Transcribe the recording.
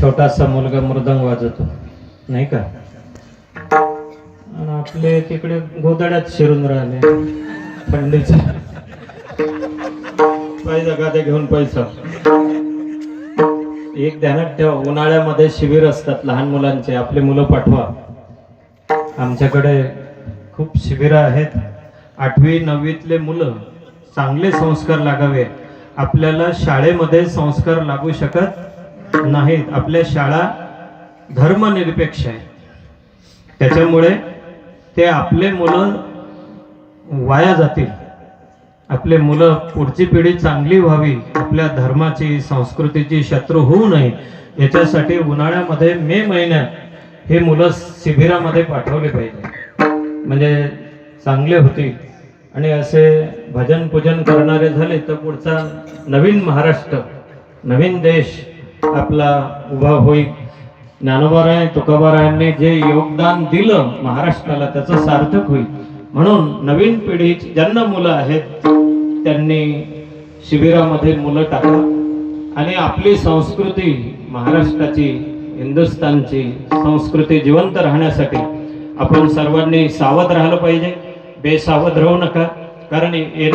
छोटासा मुलगा मृदंग वाजवतो नाही का? आणि आपले तिकडे गोदड्यात शिरून राहिले. थंडीचा पैसा गाद्या घेऊन पैसा? एक ध्यानात ठेवा उन्हाळ्यामध्ये शिबिर असतात लहान मुलांचे. आपले मुलं पाठवा. आमच्याकडे खूप शिबिरं आहेत. आठवी नववीतले मुलं चांगले संस्कार लागावे आपल्याला शाळेमध्ये संस्कार लागू शकत नाहीत. आपल्या शाळा धर्मनिरपेक्ष आहे. त्याच्यामुळे ते आपले मुलं वाया जातील. आपले मुलं पुढची पिढी चांगली व्हावी. आपल्या धर्माची संस्कृतीची शत्रू होऊ नये. याच्यासाठी उन्हाळ्यामध्ये मे महिन्यात हे मुलं शिबिरामध्ये पाठवले पाहिजे. म्हणजे चांगले होतील. आणि असे भजन पूजन करणारे झाले तर पुढचा नवीन महाराष्ट्र नवीन देश आपला उभा होईल. ज्ञानोबाराय तुकाबारायांनी जे योगदान दिलं महाराष्ट्राला त्याचं सार्थक होईल. म्हणून नवीन पिढी ज्यांना मुलं आहेत त्यांनी शिबिरामध्ये मुलं टाका. आणि आपली संस्कृती महाराष्ट्राची हिंदुस्थानची संस्कृती जिवंत राहण्यासाठी आपण सर्वांनी सावध राहिलं पाहिजे. बेसावध राहू नका कारण येणार